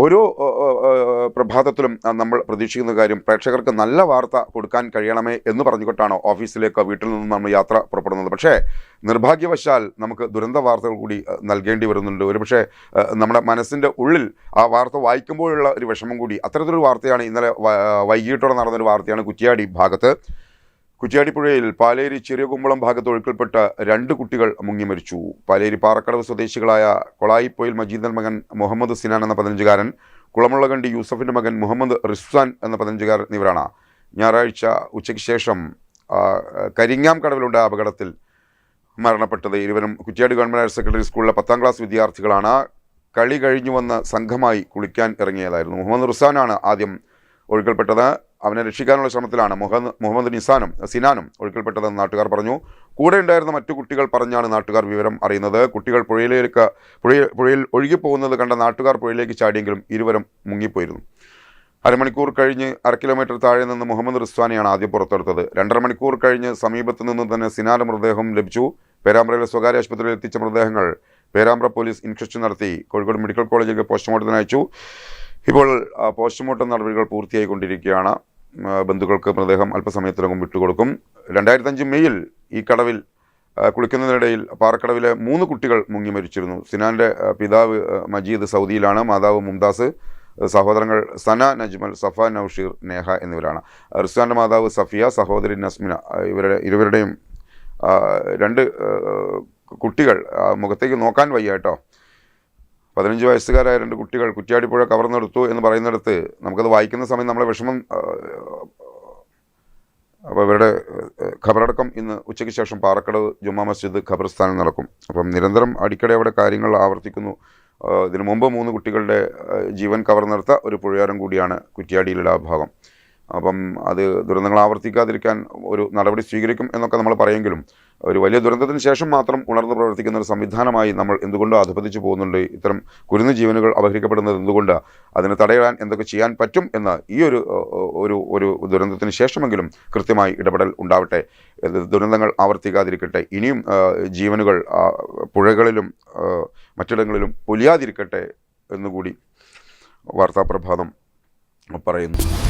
ഓരോ പ്രഭാതത്തിലും നമ്മൾ പ്രതീക്ഷിക്കുന്ന കാര്യം പ്രേക്ഷകർക്ക് നല്ല വാർത്ത കൊടുക്കാൻ കഴിയണമേ എന്ന് പറഞ്ഞുകൊണ്ടാണ് ഓഫീസിലേക്ക് വീട്ടിൽ നിന്നും നമ്മൾ യാത്ര പുറപ്പെടുന്നത്. പക്ഷേ നിർഭാഗ്യവശാൽ നമുക്ക് ദുരന്ത വാർത്തകൾ കൂടി നൽകേണ്ടി വരുന്നുണ്ട്. ഒരുപക്ഷെ നമ്മുടെ മനസ്സിന്റെ ഉള്ളിൽ ആ വാർത്ത വായിക്കുമ്പോഴുള്ള ഒരു വിഷമം കൂടി അത്തരത്തിലൊരു വാർത്തയാണ് ഇന്നലെ വൈകിട്ടോടെ നടന്നൊരു വാർത്തയാണ് കുറ്റിയാടി ഭാഗത്ത്. കുറ്റ്യാടി പുഴയിൽ പാലേരി ചെറിയ കുമ്പളം ഭാഗത്ത് ഒഴുക്കിൽപ്പെട്ട രണ്ട് കുട്ടികൾ മുങ്ങി മരിച്ചു. പാലേരി പാറക്കടവ് സ്വദേശികളായ കൊളായിപ്പോയിൽ മജീദൻ മകൻ മുഹമ്മദ് സിനാൻ എന്ന പതിനഞ്ചുകാരൻ കുളമുള്ളകണ്ടി യൂസഫിന്റെ മകൻ മുഹമ്മദ് റിസ്വാൻ എന്ന പതിനഞ്ചുകാരൻ എന്നിവരാണ്. ഞായറാഴ്ച ഉച്ചയ്ക്ക് ശേഷം കരിങ്ങാം കടവിലുണ്ടായ അപകടത്തിൽ മരണപ്പെട്ടത്. ഇരുവരും കുറ്റ്യാടി ഗവൺമെന്റ് ഹയർ സെക്കൻഡറി സ്കൂളിലെ പത്താം ക്ലാസ് വിദ്യാർത്ഥികളാണ്. കളി കഴിഞ്ഞു വന്ന് സംഘമായി കുളിക്കാൻ ഇറങ്ങിയതായിരുന്നു. മുഹമ്മദ് റിസ്വാനാണ് ആദ്യം ഒഴുക്കൽപ്പെട്ടത്. അവനെ രക്ഷിക്കാനുള്ള ശ്രമത്തിലാണ് മുഹമ്മദ് നിസാനും സിനാനും ഒഴുക്കിൽപ്പെട്ടതെന്ന് നാട്ടുകാർ പറഞ്ഞു. കൂടെ ഉണ്ടായിരുന്ന മറ്റു കുട്ടികൾ പറഞ്ഞാണ് നാട്ടുകാർ വിവരം അറിയുന്നത്. കുട്ടികൾ പുഴയിലേക്ക് പുഴയിൽ പുഴയിൽ ഒഴുകിപ്പോകുന്നത് കണ്ട നാട്ടുകാർ പുഴയിലേക്ക് ചാടിയെങ്കിലും ഇരുവരും മുങ്ങിപ്പോയിരുന്നു. അരമണിക്കൂർ കഴിഞ്ഞ് അര കിലോമീറ്റർ താഴെ നിന്ന് മുഹമ്മദ് റിസ്വാനെയാണ് ആദ്യം പുറത്തെടുത്തത്. രണ്ടര മണിക്കൂർ കഴിഞ്ഞ് സമീപത്തു നിന്ന് തന്നെ സിനാന്റെ മൃതദേഹം ലഭിച്ചു. പേരാമ്പ്രയിലെ സ്വകാര്യ ആശുപത്രിയിൽ എത്തിച്ച മൃതദേഹങ്ങൾ പേരാമ്പ്ര പോലീസ് ഇൻക്വസ്റ്റ് നടത്തി. കോഴിക്കോട് മെഡിക്കൽ കോളേജിലേക്ക് പോസ്റ്റ്മോർട്ടത്തിന് അയച്ചു. ഇപ്പോൾ പോസ്റ്റ്മോർട്ടം നടപടികൾ പൂർത്തിയായിക്കൊണ്ടിരിക്കുകയാണ്. ബന്ധുക്കൾക്ക് മൃതദേഹം അല്പസമയത്തിനകം വിട്ടുകൊടുക്കും. രണ്ടായിരത്തഞ്ച് മെയ്യിൽ ഈ കടവിൽ കുളിക്കുന്നതിനിടയിൽ പാറക്കടവിലെ മൂന്ന് കുട്ടികൾ മുങ്ങി മരിച്ചിരുന്നു. സിനാന്റെ പിതാവ് മജീദ് സൗദിയിലാണ് മാതാവ് മുംതാസ് സഹോദരങ്ങൾ സന നജ്മൽ സഫ നൌഷീർ നേഹ എന്നിവരാണ്. റിസ്വാന്റെ മാതാവ് സഫിയ സഹോദരി നസ്മിന ഇവരുടെ ഇരുവരുടെയും രണ്ട് കുട്ടികൾ മുഖത്തേക്ക് നോക്കാൻ വയ്യ കേട്ടോ. പതിനഞ്ച് വയസ്സുകാരായ രണ്ട് കുട്ടികൾ കുറ്റ്യാടിപ്പുഴ കവർന്നെടുത്തു എന്ന് പറയുന്നിടത്ത് നമുക്കത് വായിക്കുന്ന സമയം നമ്മളെ വിഷമം അപ്പോൾ ഇവരുടെ ഖബറടക്കം ഇന്ന് ഉച്ചയ്ക്ക് ശേഷം പാറക്കടവ് ജുമാ മസ്ജിദ് ഖബർസ്ഥാനിൽ നടക്കും. അപ്പം നിരന്തരം അടിക്കടി അവിടെ കാര്യങ്ങൾ ആവർത്തിക്കുന്നു. ഇതിനു മുമ്പ് മൂന്ന് കുട്ടികളുടെ ജീവൻ കവർന്നെടുത്ത ഒരു പുഴയാരം കൂടിയാണ് കുറ്റ്യാടിയിലുള്ള ആ ഭാഗം. അപ്പം അത് ദുരന്തങ്ങൾ ആവർത്തിക്കാതിരിക്കാൻ ഒരു നടപടി സ്വീകരിക്കും എന്നൊക്കെ നമ്മൾ പറയുമെങ്കിലും ഒരു വലിയ ദുരന്തത്തിന് ശേഷം മാത്രം ഉണർന്ന് പ്രവർത്തിക്കുന്ന ഒരു സംവിധാനമായി നമ്മൾ എന്തുകൊണ്ടോ അധപതിച്ചു പോകുന്നുണ്ട്. ഇത്തരം കുരുന്ന് ജീവനുകൾ അപഹരിക്കപ്പെടുന്നത് എന്തുകൊണ്ട്? അതിന് തടയിടാൻ എന്തൊക്കെ ചെയ്യാൻ പറ്റും എന്ന് ഈ ഒരു ഒരു ഒരു ദുരന്തത്തിന് ശേഷമെങ്കിലും കൃത്യമായി ഇടപെടൽ ഉണ്ടാവട്ടെ. ദുരന്തങ്ങൾ ആവർത്തിക്കാതിരിക്കട്ടെ. ഇനിയും ജീവനുകൾ പുഴകളിലും മറ്റിടങ്ങളിലും പൊലിയാതിരിക്കട്ടെ എന്നുകൂടി വാർത്താപ്രഭാതം പറയുന്നു.